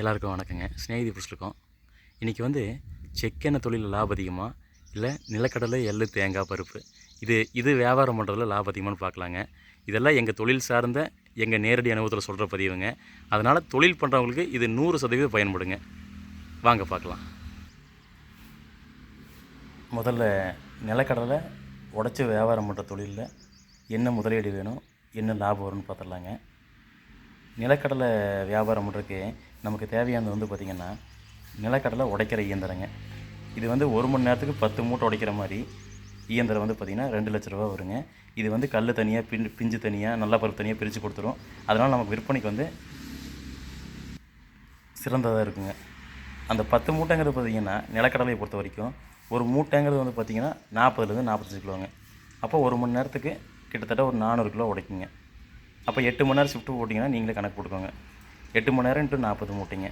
எல்லாருக்கும் வணக்கங்க. ஸ்நேகிதி பிடிச்சிருக்கோம். இன்றைக்கி வந்து செக்கெண்ணெய் தொழிலில் லாபம் அதிகமாக இல்லை நிலக்கடலை எள்ளு தேங்காய் பருப்பு. இது இது வியாபாரம் பண்ணுறதுல லாபம் அதிகமானு பார்க்கலாங்க. இதெல்லாம் எங்கள் தொழில் சார்ந்த எங்கள் நேரடி அனுபவத்தில் சொல்கிற பதிவுங்க. அதனால் தொழில் பண்ணுறவங்களுக்கு இது நூறு சதவீதம் பயன்படுங்க. வாங்க பார்க்கலாம். முதல்ல நிலக்கடலை உடச்சி வியாபாரம் பண்ணுற தொழிலில் என்ன முதலீடு வேணும் என்ன லாபம் வரும்னு பார்த்துடலாங்க. நிலக்கடலை வியாபாரம் பண்ணுறதுக்கு நமக்கு தேவையானது வந்து பார்த்திங்கன்னா நிலக்கடலை உடைக்கிற இயந்திரங்க. இது வந்து ஒரு மணி நேரத்துக்கு பத்து மூட்டை உடைக்கிற மாதிரி இயந்திரம் வந்து பார்த்திங்கன்னா ரெண்டு லட்ச ரூபா வருங்க. இது வந்து கல் தனியாக பின் பிஞ்சு தனியாக நல்ல பருப்பு தனியாக பிரித்து கொடுத்துரும். அதனால் நமக்கு விற்பனைக்கு வந்து சிறந்ததாக இருக்குங்க. அந்த பத்து மூட்டைங்கிறது பார்த்திங்கன்னா நிலக்கடலையை பொறுத்த வரைக்கும் ஒரு மூட்டைங்கிறது வந்து பார்த்திங்கன்னா நாற்பதுலேருந்து நாற்பத்தஞ்சு கிலோங்க. அப்போ ஒரு மணி நேரத்துக்கு கிட்டத்தட்ட ஒரு நானூறு கிலோ உடைக்குங்க. அப்போ எட்டு மணி நேரம் ஷிஃப்ட்டு போட்டிங்கன்னா நீங்களே கணக்கு போட்டுக்கோங்க. எட்டு மணி நேரம் இன்ட்டு நாற்பது மூட்டைங்க.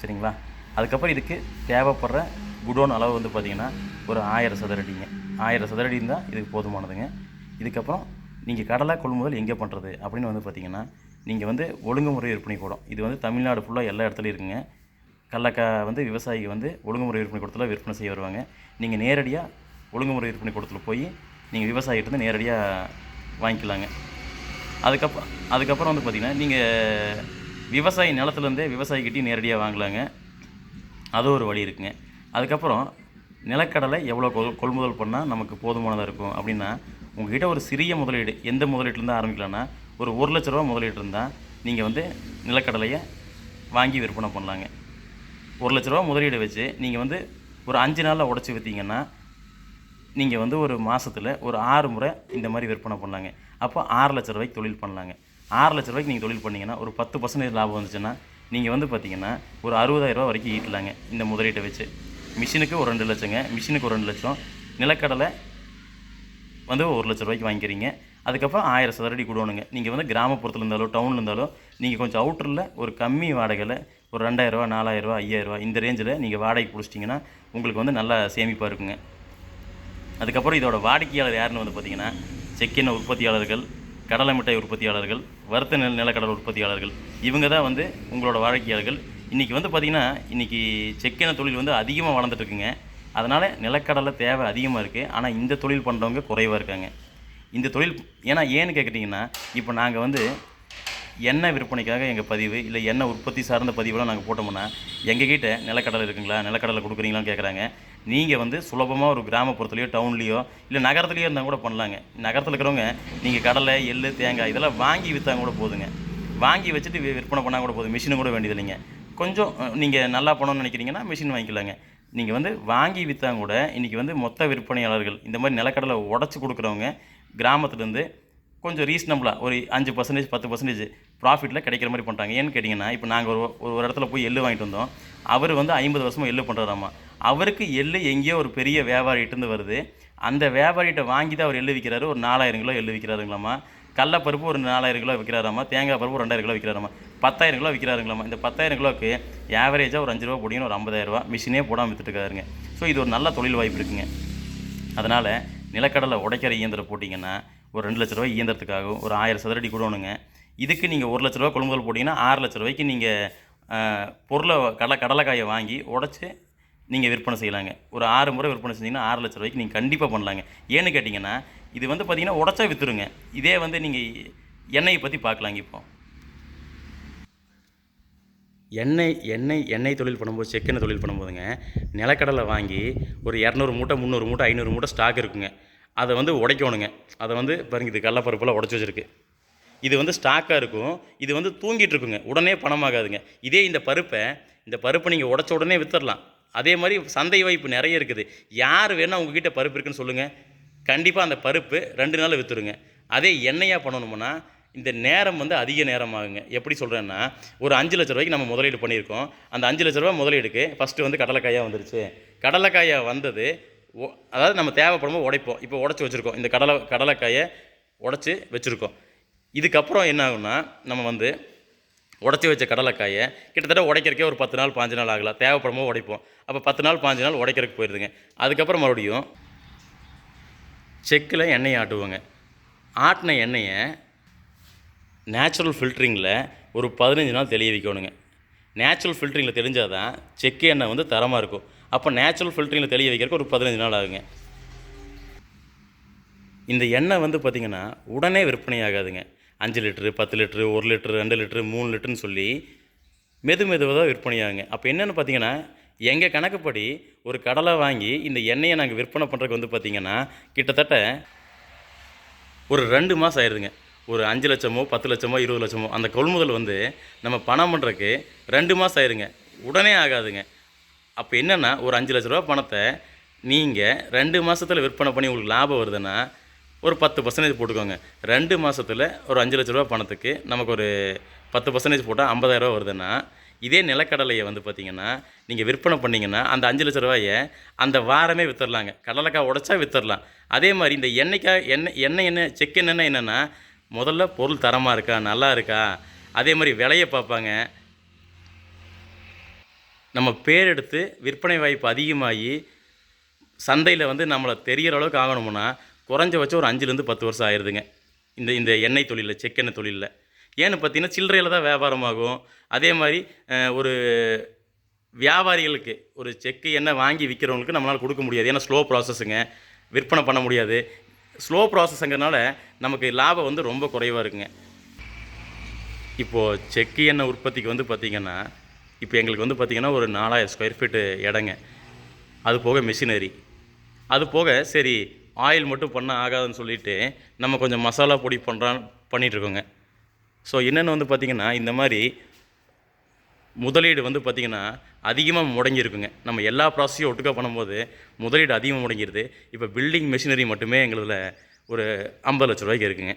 சரிங்களா? அதுக்கப்புறம் இதுக்கு தேவைப்படுற குடோன் அளவு வந்து பார்த்திங்கன்னா ஒரு ஆயிரம் சதுரடிங்க. ஆயிரம் சதுரடி இருந்தால் இதுக்கு போதுமானதுங்க. இதுக்கப்புறம் நீங்கள் கடலை கொள்முதல் எங்கே பண்ணுறது அப்படின்னு வந்து பார்த்திங்கன்னா நீங்கள் வந்து ஒழுங்குமுறை விற்பனை கூடம். இது வந்து தமிழ்நாடு ஃபுல்லாக எல்லா இடத்துலையும் இருக்குங்க. கடலக்காய் வந்து விவசாயிகள் வந்து ஒழுங்குமுறை விற்பனை கூடத்தில் விற்பனை செய்ய வருவாங்க. நீங்கள் நேரடியாக ஒழுங்குமுறை விற்பனை கூடத்தில் போய் நீங்கள் விவசாயிகிட்ட நேரடியாக வாங்கிக்கலாங்க. அதுக்கப்புறம் அதுக்கப்புறம் வந்து பார்த்திங்கன்னா நீங்கள் விவசாயி நிலத்துலேருந்தே விவசாயிக்கிட்டையும் நேரடியாக வாங்கலாங்க. அது ஒரு வழி இருக்குங்க. அதுக்கப்புறம் நிலக்கடலை எவ்வளோ கொள் கொள்முதல் பண்ணால் நமக்கு போதுமானதாக இருக்கும் அப்படின்னா உங்ககிட்ட ஒரு சிறிய முதலீடு எந்த முதலீட்டிலேருந்து ஆரம்பிக்கலாம்னா ஒரு ஒரு லட்ச ரூபா முதலீடு இருந்தால் நீங்கள் வந்து நிலக்கடலையை வாங்கி விற்பனை பண்ணலாங்க. ஒரு லட்ச ரூபா முதலீடு வச்சு நீங்கள் வந்து ஒரு அஞ்சு நாளில் உடச்சி விற்றீங்கன்னா நீங்கள் வந்து ஒரு மாதத்தில் ஒரு ஆறு முறை இந்த மாதிரி விற்பனை பண்ணலாங்க. அப்போ ஆறு லட்ச ரூபாய்க்கு தொழில் பண்ணலாங்க. ஆறு லட்ச ரூபாய்க்கு நீங்கள் தொழில் பண்ணிங்கன்னா ஒரு பத்து பர்சன்டேஜ் லாபம் வந்துச்சுன்னா நீங்கள் வந்து பார்த்தீங்கன்னா ஒரு அறுபதாயிரம் ரூபா வரைக்கும் ஈட்டலாங்க இந்த முதலீட்டை வச்சு. மிஷினுக்கு ஒரு ரெண்டு லட்சங்க மிஷினுக்கு ஒரு ரெண்டு லட்சம். நிலக்கடலை வந்து ஒரு லட்ச ரூபாய்க்கு வாங்கிக்கிறீங்க. அதுக்கப்புறம் ஆயிரம் சதுரடி கொடுவணுங்க நீங்கள் வந்து கிராமப்புறத்தில் இருந்தாலோ டவுனில் இருந்தாலோ நீங்கள் கொஞ்சம் அவுட்டரில் ஒரு கம்மி வாடகையில் ஒரு ரெண்டாயிரரூவா நாலாயிரரூவா ஐயாயிரரூவா இந்த ரேஞ்சில் நீங்கள் வாடகை பிடிச்சிட்டிங்கன்னா உங்களுக்கு வந்து நல்லா சேமிப்பாக இருக்குங்க. அதுக்கப்புறம் இதோட வாடிக்கையாளர் யாருன்னு வந்து பார்த்தீங்கன்னா செக்கின உற்பத்தியாளர்கள் கடலை மிட்டாய் உற்பத்தியாளர்கள் வறுத்த நில நிலக்கடலை உற்பத்தியாளர்கள் இவங்க தான் வந்து உங்களோட வாழ்க்கையாளர்கள் இன்றைக்கி வந்து பார்த்திங்கன்னா இன்றைக்கி செக்கின தொழில் வந்து அதிகமாக வளர்ந்துட்டுருக்குங்க. அதனால் நிலக்கடலை தேவை அதிகமாக இருக்குது ஆனால் இந்த தொழில் பண்ணுறவங்க குறைவாக இருக்காங்க. இந்த தொழில் ஏன்னா ஏன்னு கேட்குட்டிங்கன்னா இப்போ நாங்கள் வந்து எண்ணெய் விற்பனைக்காக எங்கள் பதிவு? இல்லை எண்ணெய் உற்பத்தி சார்ந்த பதிவெல்லாம் நாங்கள் போட்டோம்னா எங்ககிட்ட நிலக்கடலை இருக்குங்களா? நிலக்கடலை கொடுக்குறீங்களான்னு கேட்குறாங்க நீங்கள் வந்து சுலபமாக ஒரு கிராமப்புறத்துலையோ டவுன்லேயோ இல்லை நகரத்துலேயோ இருந்தால் கூட பண்ணலாங்க. நகரத்தில் இருக்கிறவங்க நீங்கள் கடலை எள்ளு தேங்காய் இதெல்லாம் வாங்கி விற்றாங்க கூட போதுங்க. வாங்கி வச்சுட்டு விற்பனை பண்ணால் கூட போதும். மிஷினும் கூட வேண்டியதில்லைங்க கொஞ்சம் நீங்கள் நல்லா பண்ணணும்னு நினைக்கிறீங்கன்னா மிஷின் வாங்கிக்கலாங்க. நீங்கள் வந்து வாங்கி விற்றா கூட இன்றைக்கி வந்து மொத்த விற்பனையாளர்கள் இந்த மாதிரி நிலக்கடலை உடச்சி கொடுக்குறவங்க கிராமத்துலேருந்து கொஞ்சம் ரீசனபிளாக ஒரு அஞ்சு பர்சன்டேஜ் பத்து பர்சன்டேஜ் ப்ராஃபிட்டில் கிடைக்கிற மாதிரி பண்ணுறாங்க ஏன்னு கேட்டிங்கன்னா இப்போ நாங்கள் ஒரு ஒரு இடத்துல போய் எள்ளு வாங்கிட்டு வந்தோம். அவர் வந்து ஐம்பது வருஷமாக எள்ளு பண்ணுறாராமா அவருக்கு எள்ளு எங்கேயோ ஒரு பெரிய வியாபாரிகிட்டேருந்து வருது. அந்த வியாபாரிகிட்ட வாங்கி தான் அவர் எள்ளு விற்கிறாரு ஒரு நாலாயிரம் கிலோ எள்ளு விற்கிறாருங்களாம்மா கடலப்பருப்பு ஒரு நாலாயிரம் கிலோ விற்கிறாராமா தேங்காய் பருப்பு ரெண்டாயிரம் கிலோ விற்கிறாராமா பத்தாயிரம் கிலோ விற்கிறாருங்களாம்மா இந்த பத்தாயிரம் கிலோக்கு ஆவரேஜாக ஒரு அஞ்சு ரூபா போட்டிங்கன்னா ஒரு ஐம்பதாயிரரூபா மிஷினே போடாமல் விற்றுட்டுருக்காருங்க ஸோ இது ஒரு நல்ல தொழில் வாய்ப்பு இருக்குங்க. அதனால் நிலக்கடலை உடைக்கிற இயந்திரம் போட்டிங்கன்னா ஒரு ரெண்டு லட்ச ரூபாய் இயந்திரத்துக்காகவும் ஒரு ஆயிரம் சதுரடி கொடுணுங்க இதுக்கு நீங்கள் ஒரு லட்ச ரூபா கொள்முதல் போட்டிங்கன்னா ஆறு லட்ச ரூபாய்க்கு நீங்கள் பொருளை கடலை கடலைக்காயை வாங்கி உடச்சி நீங்கள் விற்பனை செய்யலாங்க. ஒரு ஆறு முறை விற்பனை செஞ்சீங்கன்னா ஆறு லட்ச ரூபாய்க்கு நீங்கள் கண்டிப்பாக பண்ணலாங்க. ஏன்னு கேட்டிங்கன்னா இது வந்து பார்த்தீங்கன்னா உடச்சா விற்றுருங்க இதே வந்து நீங்கள் எண்ணெயை பற்றி பார்க்கலாங்க இப்போ. எண்ணெய் எண்ணெய் எண்ணெய் தொழில் பண்ணும்போது செக்கெண்ணெய் தொழில் பண்ணும்போதுங்க நிலக்கடலை வாங்கி ஒரு இரநூறு மூட்டை முந்நூறு மூட்டை ஐநூறு மூட்டை ஸ்டாக் இருக்குங்க. அதை வந்து உடைக்கணுங்க. அதை வந்து பாருங்க இது கடலப்பருப்பெல்லாம் உடச்சி வச்சிருக்கு. இது வந்து ஸ்டாக்காக இருக்கும். இது வந்து தூங்கிட்டு இருக்குங்க. உடனே பணமாகாதுங்க. இதே இந்த பருப்பை இந்த பருப்பை நீங்கள் உடச்ச உடனே வித்துடலாம் அதே மாதிரி சந்தை வாய்ப்பு நிறைய இருக்குது. யார் வேணால் உங்ககிட்ட பருப்பு இருக்குன்னு சொல்லுங்கள் கண்டிப்பாக அந்த பருப்பு ரெண்டு நாளில் விற்றுருங்க அதே எண்ணெயாக பண்ணணும்னா இந்த நேரம் வந்து அதிக நேரம் ஆகுங்க எப்படி சொல்கிறேன்னா ஒரு அஞ்சு லட்ச ரூபாய்க்கு நம்ம முதலீடு பண்ணியிருக்கோம். அந்த அஞ்சு லட்ச ரூபா முதலீடுக்கு ஃபஸ்ட்டு வந்து கடலைக்காயாக வந்துருச்சு. கடலைக்காயாக வந்தது அதாவது நம்ம தேவைப்படும்போது உடைப்போம். இப்போ உடச்சி வச்சுருக்கோம். இந்த கடலை கடலைக்காயை உடச்சி வச்சுருக்கோம். இதுக்கப்புறம் என்ன ஆகும்னா நம்ம வந்து உடச்சி வச்ச கடலைக்காயை கிட்டத்தட்ட உடைக்கிறக்கே ஒரு பத்து நாள் பாஞ்சு நாள் ஆகலாம் தேவைப்படும்போது உடைப்போம். அப்போ பத்து நாள் பாஞ்சு நாள் உடைக்கிறதுக்கு போயிடுதுங்க அதுக்கப்புறம் மறுபடியும் செக்கில் எண்ணெயை ஆட்டுவோங்க. ஆட்டின எண்ணெயை நேச்சுரல் ஃபில்ட்ரிங்கில் ஒரு பதினஞ்சு நாள் தெளிய வைக்கணுங்க. நேச்சுரல் ஃபில்ட்ரிங்கில் தெரிஞ்சால் தான் செக்கு எண்ணெய் வந்து தரமாக இருக்கும். அப்போ நேச்சுரல் ஃபில்ட்ரிங்கில் தெளிய வைக்கிறதுக்கு ஒரு பதினஞ்சு நாள் ஆகுங்க. இந்த எண்ணெய் வந்து பார்த்திங்கன்னா உடனே விற்பனை ஆகாதுங்க. அஞ்சு லிட்ரு பத்து லிட்ரு ஒரு லிட்ரு ரெண்டு லிட்ரு மூணு லிட்டருன்னு சொல்லி மெது மெதுவாக தான் விற்பனை ஆகுங்க. அப்போ என்னென்னு பார்த்தீங்கன்னா எங்கள் கணக்குப்படி ஒரு கடலை வாங்கி இந்த எண்ணெயை நாங்கள் விற்பனை பண்ணுறதுக்கு வந்து பார்த்திங்கன்னா கிட்டத்தட்ட ஒரு ரெண்டு மாதம் ஆயிடுதுங்க ஒரு அஞ்சு லட்சமோ பத்து லட்சமோ இருபது லட்சமோ அந்த கொள்முதல் வந்து நம்ம பணம் பண்ணுறதுக்கு ரெண்டு மாதம் ஆயிடுங்க உடனே ஆகாதுங்க. அப்போ என்னென்னா ஒரு அஞ்சு லட்ச ரூபா பணத்தை நீங்கள் ரெண்டு மாதத்தில் விற்பனை பண்ணி உங்களுக்கு லாபம் வருதுன்னா ஒரு பத்து பர்சன்டேஜ் போட்டுக்கோங்க. ரெண்டு மாதத்தில் ஒரு அஞ்சு லட்ச ரூபா பணத்துக்கு நமக்கு ஒரு பத்து பர்சன்டேஜ் போட்டால் ஐம்பதாயிரரூவா வருதுன்னா இதே நிலக்கடலையை வந்து பார்த்தீங்கன்னா நீங்கள் விற்பனை பண்ணிங்கன்னா அந்த அஞ்சு லட்ச ரூபாயை அந்த வாரமே விற்றுடலாங்க கடலைக்காய் உடச்சா விற்றுடலாம் அதே மாதிரி இந்த எண்ணெய்க்காய் எண்ணெய் எண்ணெய் என்ன செக் என்னென்னா என்னென்னா முதல்ல பொருள் தரமாக இருக்கா நல்லா இருக்கா? அதே மாதிரி விலையை பார்ப்பாங்க. நம்ம பேர் எடுத்து விற்பனை வாய்ப்பு அதிகமாகி சந்தையில் வந்து நம்மளை தெரிகிற அளவுக்கு ஆகணும்னா குறைஞ்சபட்சம் ஒரு அஞ்சுலேருந்து பத்து வருஷம் ஆயிடுதுங்க இந்த இந்த எண்ணெய் தொழிலில் செக்கெண்ணெய் தொழிலில். ஏன்னு பார்த்தீங்கன்னா சில்லறையில் தான் வியாபாரமாகும். அதே மாதிரி ஒரு வியாபாரிகளுக்கு ஒரு செக்கு எண்ணெய் வாங்கி விற்கிறவங்களுக்கு நம்மளால் கொடுக்க முடியாது. ஏன்னா ஸ்லோ ப்ராசஸுங்க விற்பனை பண்ண முடியாது. ஸ்லோ ப்ராசஸ்ங்கிறனால நமக்கு லாபம் வந்து ரொம்ப குறைவாக இருக்குங்க. இப்போது செக்கு எண்ணெய் உற்பத்திக்கு வந்து பார்த்திங்கன்னா இப்போ எங்களுக்கு வந்து பார்த்திங்கன்னா ஒரு நாலாயிரம் ஸ்கொயர் ஃபீட்டு இடங்க. அது போக மிஷினரி அது போக சரி ஆயில் மட்டும் பண்ண ஆகாதுன்னு சொல்லிட்டு நம்ம கொஞ்சம் மசாலா பொடி பண்ணுறான் பண்ணிகிட்ருக்கோங்க ஸோ என்னென்னு வந்து பார்த்திங்கன்னா இந்த மாதிரி முதலீடு வந்து பார்த்திங்கன்னா அதிகமாக முடங்கியிருக்குங்க. நம்ம எல்லா ப்ராசஸையும் ஒட்டுக்காக பண்ணும்போது முதலீடு அதிகமாக முடங்கிடுது இப்போ பில்டிங் மிஷினரி மட்டுமே எங்களில் ஒரு ஐம்பது லட்ச ரூபாய்க்கு இருக்குங்க.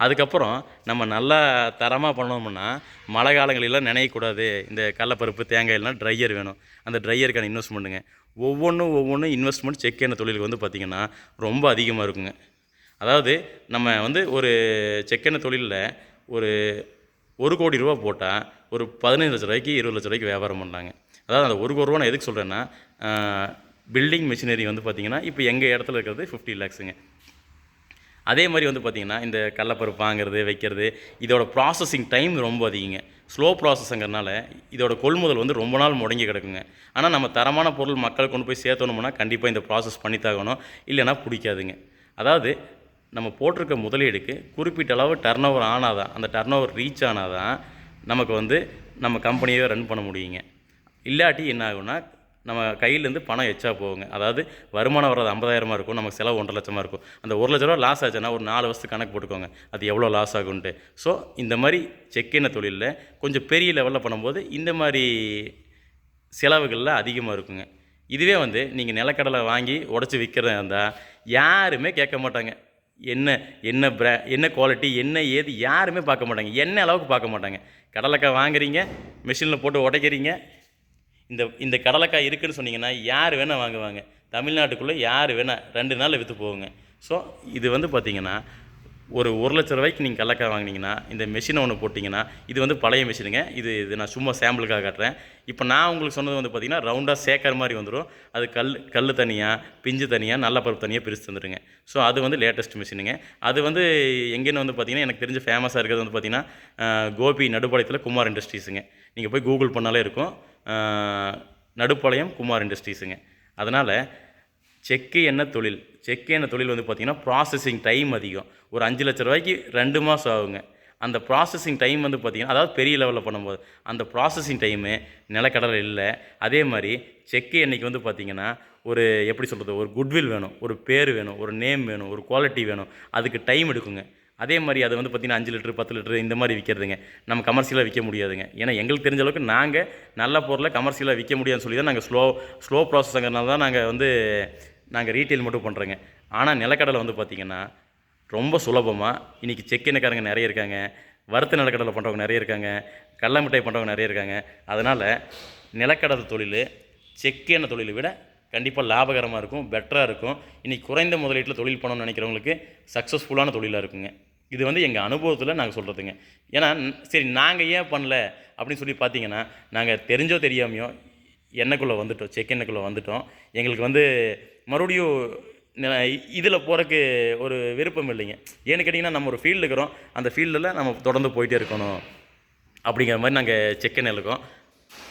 அதுக்கப்புறம் நம்ம நல்லா தரமாக பண்ணோம்னா மழை காலங்களிலாம் நினையக்கூடாது. இந்த கடலப்பருப்பு தேங்காய் எல்லாம் ட்ரையர் வேணும். அந்த ட்ரையருக்கான இன்வெஸ்ட்மெண்ட்டுங்க ஒவ்வொன்றும் ஒவ்வொன்றும் இன்வெஸ்ட்மெண்ட் செக் எண்ணெய் தொழிலுக்கு வந்து பார்த்திங்கன்னா ரொம்ப அதிகமாக இருக்குங்க. அதாவது நம்ம வந்து ஒரு செக்கெண்ணெய் தொழிலில் ஒரு ஒரு கோடி ரூபா போட்டால் ஒரு பதினைஞ்சு லட்ச ரூபாய்க்கு இருபது லட்ச ரூபாய்க்கு வியாபாரம் பண்ணாங்க அதாவது அந்த ஒரு கோடி ரூபா நான் எதுக்கு சொல்கிறேன்னா பில்டிங் மிஷினரி வந்து பார்த்திங்கன்னா இப்போ எங்கள் இடத்துல இருக்கிறது ஃபிஃப்டி லேக்ஸுங்க அதே மாதிரி வந்து பார்த்திங்கன்னா இந்த கடலப்பருப்பு வாங்குறது வைக்கிறது இதோட ப்ராசஸிங் டைம் ரொம்ப அதிகங்க. ஸ்லோ ப்ராசஸ்ங்கிறனால இதோட கொள்முதல் வந்து ரொம்ப நாள் முடங்கி கிடக்குங்க. ஆனால் நம்ம தரமான பொருள் மக்கள் கொண்டு போய் சேர்த்தணும்னா கண்டிப்பாக இந்த ப்ராசஸ் பண்ணித்தாகணும் இல்லைன்னா பிடிக்காதுங்க. அதாவது நம்ம போட்டிருக்க முதலீடுக்கு குறிப்பிட்ட அளவு டர்ன் ஓவர் ஆனாதான் அந்த டர்ன் ஓவர் ரீச் ஆனாதான் நமக்கு வந்து நம்ம கம்பெனியை ரன் பண்ண முடியுங்க. இல்லாட்டி என்ன ஆகும்னா நம்ம கையிலேருந்து பணம் எச்சா போகுங்க. அதாவது வருமானம் வர்றது ஐம்பதாயிரமா இருக்கும் நமக்கு செலவு ஒன்றரை லட்சமாக இருக்கும். அந்த ஒரு லட்ச ரூபா லாஸ் ஆச்சுன்னா ஒரு நாலு வருஷத்துக்கு கணக்கு போட்டுக்கோங்க. அது எவ்வளோ லாஸ் ஆகுன்ட்டு ஸோ இந்த மாதிரி செக்கின தொழிலில் கொஞ்சம் பெரிய லெவலில் பண்ணும்போது இந்த மாதிரி செலவுகளில் அதிகமாக இருக்குங்க. இதுவே வந்து நீங்கள் நிலக்கடலை வாங்கி உடச்சி விற்கிறதா இருந்தால் யாருமே கேட்க மாட்டாங்க. என்ன என்ன ப்ரா என்ன குவாலிட்டி என்ன ஏது யாருமே பார்க்க மாட்டாங்க. என்ன அளவுக்கு பார்க்க மாட்டாங்க. கடலைக்காய் வாங்குறீங்க மிஷினில் போட்டு உடைக்கிறீங்க இந்த இந்த கடலைக்காய் இருக்குன்னு சொன்னீங்கன்னா யார் வேணால் வாங்குவாங்க. தமிழ்நாட்டுக்குள்ளே யார் வேணால் ரெண்டு நாளில் விற்று போகுங்க. ஸோ இது வந்து பார்த்தீங்கன்னா ஒரு ஒரு லட்ச ரூபாய்க்கு நீங்கள் கடலக்காய் வாங்கினீங்கன்னா இந்த மிஷினை ஒன்று போட்டிங்கன்னா இது வந்து பழைய மிஷினுங்க இது இது நான் சும்மா சாம்பிளுக்காக காட்டுறேன். இப்போ நான் உங்களுக்கு சொன்னது வந்து பார்த்தீங்கன்னா ரவுண்டாக சேக்கிற மாதிரி வந்துடும் அது கல் கல் தனியாக பிஞ்சு தனியாக நல்ல பருப்பு தனியாக பிரித்து தந்துடுங்க ஸோ அது வந்து லேட்டஸ்ட் மிஷினுங்க அது வந்து எங்கேன்னு வந்து பார்த்தீங்கன்னா எனக்கு தெரிஞ்ச ஃபேமஸாக இருக்கிறது வந்து பார்த்திங்கன்னா கோபி நடுப்பாளையத்தில் குமார் இண்டஸ்ட்ரீஸுங்க நீங்கள் போய் கூகுள் பண்ணாலே இருக்கும். நடுப்பாளையம் குமார் இண்டஸ்ட்ரீஸுங்க. அதனால் செக்கு என்ன தொழில் செக்கு என்ன தொழில் வந்து பார்த்திங்கன்னா ப்ராசஸிங் டைம் அதிகம். ஒரு அஞ்சு லட்ச ரூபாய்க்கு ரெண்டு மாதம் ஆகுங்க. அந்த ப்ராசஸிங் டைம் வந்து பார்த்திங்கன்னா அதாவது பெரிய லெவலில் பண்ணும்போது அந்த ப்ராசஸிங் டைமு நிலக்கடலை இல்லை. அதே மாதிரி செக்கு என்றைக்கு வந்து பார்த்திங்கன்னா ஒரு எப்படி சொல்கிறது ஒரு குட்வில் வேணும் ஒரு பேர் வேணும் ஒரு நேம் வேணும் ஒரு குவாலிட்டி வேணும். அதுக்கு டைம் எடுக்குங்க. அதே மாதிரி அது வந்து பார்த்திங்கன்னா அஞ்சு லிட்டரு பத்து லிட்டரு இந்த மாதிரி விற்கிறதுங்க நம்ம கமர்ஷியலாக விற்க முடியாதுங்க. ஏன்னா எங்களுக்கு தெரிஞ்ச அளவுக்கு நாங்கள் நல்ல பொருளை கமர்ஷியலாக விற்க முடியாதுன்னு சொல்லி தான் நாங்கள் ஸ்லோ ஸ்லோ ப்ராசஸ்ங்கிறனால தான் நாங்கள் வந்து நாங்கள் ரீட்டைல் மட்டும் பண்ணுறோங்க ஆனால் நிலக்கடலை வந்து பார்த்திங்கன்னா ரொம்ப சுலபமாக இன்றைக்கி செக் நிறைய இருக்காங்க. வறுத்த நிலக்கடலை பண்ணுறவங்க நிறைய இருக்காங்க. கடல மிட்டாய் பண்ணுறவங்க நிறைய இருக்காங்க. அதனால் நிலக்கடலை தொழில் செக்கெண்ணெய் தொழிலை விட கண்டிப்பாக லாபகரமாக இருக்கும் பெட்டராக இருக்கும். இன்றைக்கி குறைந்த முதலீட்டில் தொழில் பண்ணணும்னு நினைக்கிறவங்களுக்கு சக்ஸஸ்ஃபுல்லான தொழிலாக இருக்குங்க. இது வந்து எங்கள் அனுபவத்தில் நாங்கள் சொல்கிறதுங்க ஏன்னா சரி நாங்கள் ஏன் பண்ணல அப்படின்னு சொல்லி பார்த்தீங்கன்னா நாங்கள் தெரிஞ்சோ தெரியாமையோ எண்ணெய்க்குள்ளே வந்துட்டோம். செக் எண்ணெய்க்குள்ளே வந்துட்டோம். எங்களுக்கு வந்து மறுபடியும் இதில் போகிறக்கு ஒரு விருப்பம் இல்லைங்க. ஏன்னு கேட்டிங்கன்னா நம்ம ஒரு ஃபீல்டு இருக்கிறோம். அந்த ஃபீல்டில் நம்ம தொடர்ந்து போயிட்டே இருக்கணும். அப்படிங்கிற மாதிரி நாங்கள் செக் எண்ணெய் இருக்கோம்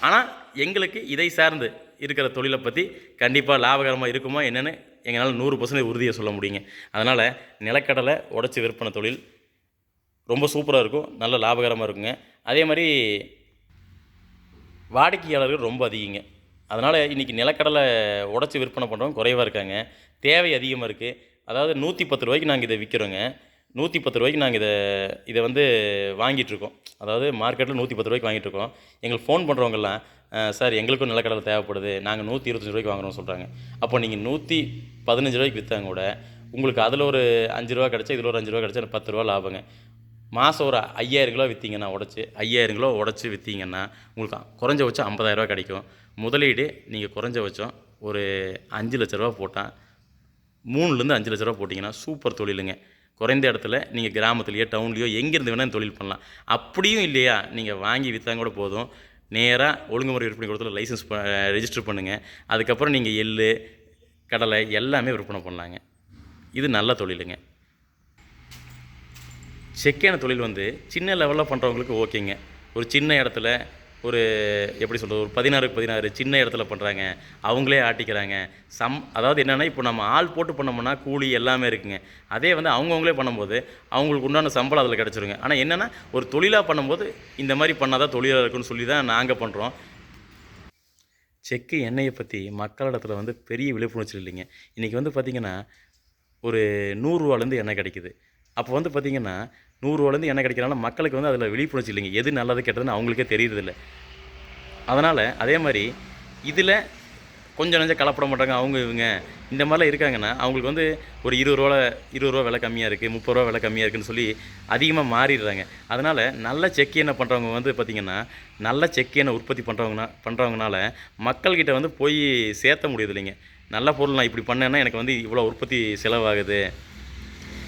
ஆனால் எங்களுக்கு இதை சார்ந்து இருக்கிற தொழிலை பற்றி கண்டிப்பாக லாபகரமாக இருக்குமா என்னென்னு எங்களால் நூறு பர்சன்டேஜ் உறுதியை சொல்ல முடியுங்க. அதனால் நிலக்கடலை உடச்சி விற்பனை தொழில் ரொம்ப சூப்பராக இருக்கும். நல்ல லாபகரமாக இருக்குங்க. அதே மாதிரி வாடிக்கையாளர்கள் ரொம்ப அதிகங்க. அதனால் இன்றைக்கி நிலக்கடலை உடச்சி விற்பனை பண்ணுறவங்க குறைவாக இருக்காங்க. தேவை அதிகமாக இருக்குது அதாவது நூற்றி பத்து ரூபாய்க்கு நாங்கள் இதை விற்கிறோங்க நூற்றி பத்து ரூபாய்க்கு நாங்கள் இதை இதை வந்து வாங்கிட்டுருக்கோம். அதாவது மார்க்கெட்டில் நூற்றி பத்து ரூபாய்க்கு வாங்கிட்டுருக்கோம். எங்களுக்கு ஃபோன் பண்ணுறவங்கலாம் சார் எங்களுக்கும் நிலக்கடலை தேவைப்படுது. நாங்கள் நூற்றி இருபத்தஞ்சி ரூபாய்க்கு வாங்குறோம்னு சொல்கிறாங்க அப்போ நீங்கள் நூற்றி பதினஞ்சு ரூபாய்க்கு விற்றாங்க கூட உங்களுக்கு அதில் ஒரு அஞ்சு ரூபா கிடச்சா இதில் ஒரு அஞ்சு ரூபா கிடச்சா பத்து ரூபா லாபங்க. மாதம் ஒரு ஐயாயிரம் கிலோ விற்றீங்கன்னா உடச்சி ஐயாயிரம் கிலோ உடச்சி விற்றீங்கன்னா உங்களுக்கு குறைஞ்சபட்சம் ஐம்பதாயிரரூபா கிடைக்கும். முதலீடு நீங்கள் குறைஞ்சபட்சம் ஒரு அஞ்சு லட்ச ரூபா போட்டால் மூணுலேருந்து அஞ்சு லட்ச ரூபா போட்டிங்கன்னா சூப்பர் தொழிலுங்க. குறைந்த இடத்துல நீங்கள் கிராமத்துலேயோ டவுன்லேயோ எங்கேருந்து வேணால் தொழில் பண்ணலாம். அப்படியும் இல்லையா? நீங்கள் வாங்கி விற்றாங்க கூட போதும். நேராக ஒழுங்குமுறை விற்பனை கொடுத்துல லைசன்ஸ் ப ரெஜிஸ்டர் பண்ணுங்கள் அதுக்கப்புறம் நீங்கள் எள் கடலை எல்லாமே விற்பனை பண்ணலாங்க. இது நல்ல தொழிலுங்க. செக்கான தொழில் வந்து சின்ன லெவலில் பண்ணுறவங்களுக்கு ஓகேங்க. ஒரு சின்ன இடத்துல ஒரு எப்படி சொல்கிறது ஒரு பதினாறுக்கு பதினாறு சின்ன இடத்துல பண்ணுறாங்க அவங்களே ஆட்டிக்கிறாங்க. சம் அதாவது என்னென்னா இப்போ நம்ம ஆள் போட்டு பண்ணோம்னா கூலி எல்லாமே இருக்குங்க. அதே வந்து அவங்கவுங்களே பண்ணும்போது அவங்களுக்கு உண்டான சம்பளம் அதில் கிடச்சிருங்க. ஆனால் என்னென்னா ஒரு தொழிலாக பண்ணும்போது இந்த மாதிரி பண்ணால் தான் தொழிலாக இருக்குன்னு சொல்லி தான் நாங்கள் பண்ணுறோம் செக்கு எண்ணெயை பற்றி மக்களிடத்துல வந்து பெரிய விழிப்புணர்ச்சி இல்லைங்க. இன்றைக்கி வந்து பார்த்திங்கன்னா ஒரு நூறுரூவாலேருந்து எண்ணெய் கிடைக்குது. அப்போ வந்து பார்த்திங்கன்னா நூறுரூவாலேருந்து எண்ணெய் கிடைக்கிறனால மக்களுக்கு வந்து அதில் விழிப்புணர்ச்சி இல்லைங்க. எது நல்லது கெட்டதுன்னு அவங்களுக்கே தெரியறதில்ல. அதனால் அதே மாதிரி இதில் கொஞ்சம் நஞ்சம் கலப்பட மாட்டாங்க அவங்க இவங்க. இந்த மாதிரிலாம் இருக்காங்கன்னா அவங்களுக்கு வந்து ஒரு இருபது ரூபா இருபது ரூபா விலை கம்மியாக இருக்குது முப்பது ரூபா விலை கம்மியாக இருக்குதுன்னு சொல்லி அதிகமாக மாறிடுறாங்க. அதனால் நல்ல செக் எண்ணெய் பண்ணுறவங்க வந்து பார்த்திங்கன்னா நல்ல செக் எண்ணெய் உற்பத்தி பண்ணுறவங்கனா பண்ணுறவங்கனால மக்கள்கிட்ட வந்து போய் சேர்த்த முடியுது இல்லைங்க. நல்ல பொருள் நான் இப்படி பண்ணேன்னா எனக்கு வந்து இவ்வளோ உற்பத்தி செலவாகுது.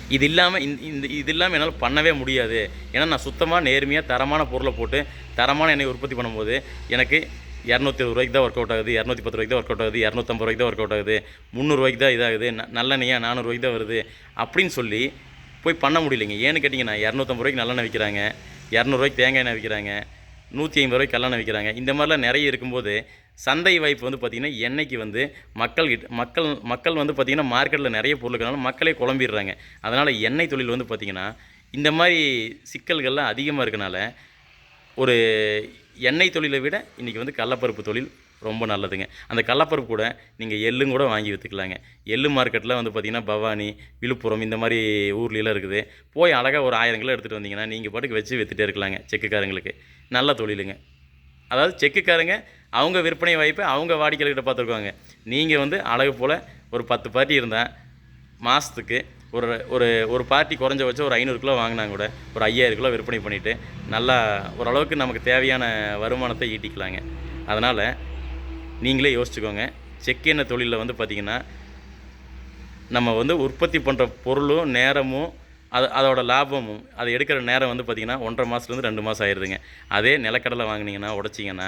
இது இல்லாமல் இந்த இந்த இது இல்லாமல் என்னால் பண்ணவே முடியாது. ஏன்னா நான் சுத்தமாக நேர்மையாக தரமான பொருளை போட்டு தரமான எண்ணெய் உற்பத்தி பண்ணும்போது எனக்கு இரநூத்தி இருபது ரூபாய்க்கு தான் ஒர்க் அவுட் ஆகுது இரநூத்தி பத்து ரூபாய்க்கு தான் ஒர்க் அவுட் ஆகுது இரநூத்தம்பது ரூபாய்க்கு தான் ஒர்க் அவுட் ஆகுது முந்நூறுரூவாய்க்கு தான் இதாகுது ந- நல்லெண்ணெய்யா நானூறுரூவாய்க்கு தான் வருது அப்படின்னு சொல்லி போய் பண்ண முடியலைங்க. ஏன்னு கேட்டிங்கன்னா இரநூத்தம்பது ரூபாய்க்கு நல்லெண்ணெய் விற்கிறாங்க இரநூறுவாய்க்கு தேங்காய் எண்ணெய் விற்கிறாங்க நூற்றி ஐம்பது ரூபாய்க்கு கல்யாணம் விற்கிறாங்க இந்த மாதிரிலாம் நிறைய இருக்கும்போது சந்தை வாய்ப்பு வந்து பார்த்திங்கன்னா என்றைக்கு வந்து மக்கள் கிட்ட மக்கள் மக்கள் வந்து பார்த்திங்கன்னா மார்க்கெட்டில் நிறைய பொருளுக்கிறனால மக்களே குழம்பிடுறாங்க. அதனால் எண்ணெய் தொழில் வந்து பார்த்திங்கன்னா இந்த மாதிரி சிக்கல்கள்லாம் அதிகமாக இருக்கனால ஒரு எண்ணெய் தொழிலை விட இன்றைக்கி வந்து கடலப்பருப்பு தொழில் ரொம்ப நல்லதுங்க. அந்த கடலப்பருப்பு கூட நீங்கள் எள்ளும் கூட வாங்கி விற்றுக்கலாங்க எள்ளு மார்க்கெட்டில் வந்து பார்த்திங்கன்னா பவானி விழுப்புரம் இந்த மாதிரி ஊர்லலாம் இருக்குது. போய் அழகாக ஒரு ஆயிரம் கிலோ எடுத்துகிட்டு வந்தீங்கன்னா நீங்கள் பாட்டுக்கு வச்சு விற்றுட்டே இருக்கலாங்க செக்குக்காரங்களுக்கு. நல்ல தொழிலுங்க. அதாவது செக்குக்காரங்க அவங்க விற்பனை வாய்ப்பை அவங்க வாடிக்கையாளர்கிட்ட பார்த்துருக்குவாங்க நீங்கள் வந்து அழகு போல் ஒரு பத்து பார்ட்டி இருந்தால் மாதத்துக்கு ஒரு ஒரு ஒரு பார்ட்டி குறைஞ்சபட்சம் ஒரு ஐநூறு கிலோ வாங்கினா கூட ஒரு ஐயாயிரம் கிலோ விற்பனை பண்ணிவிட்டு நல்லா ஓரளவுக்கு நமக்கு தேவையான வருமானத்தை ஈட்டிக்கலாங்க. அதனால் நீங்களே யோசிச்சுக்கோங்க. செக் எண்ணெய் தொழிலில் வந்து பார்த்திங்கன்னா நம்ம வந்து உற்பத்தி பண்ணுற பொருளும் நேரமும் அது அதோட லாபமும் அதை எடுக்கிற நேரம் வந்து பார்த்திங்கன்னா ஒன்றரை மாதத்துலேருந்து ரெண்டு மாதம் ஆயிடுதுங்க அதே நிலக்கடலை வாங்கினீங்கன்னா உடச்சிங்கன்னா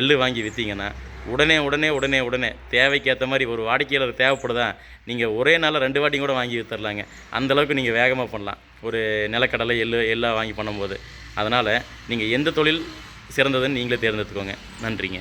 எள்ளு வாங்கி விற்றீங்கன்னா உடனே உடனே உடனே உடனே தேவைக்கேற்ற மாதிரி ஒரு வாடிக்கையாளர் தேவைப்படுதா? நீங்கள் ஒரே நாளில் ரெண்டு வாட்டியும் கூட வாங்கி விற்றுலாங்க அந்தளவுக்கு நீங்கள் வேகமாக பண்ணலாம். ஒரு நிலக்கடலை எள்ளு எல்லாம் வாங்கி பண்ணும்போது. அதனால் நீங்கள் எந்த தொழில் சிறந்ததுன்னு நீங்களே தேர்ந்தெடுத்துக்கோங்க. நன்றிங்க.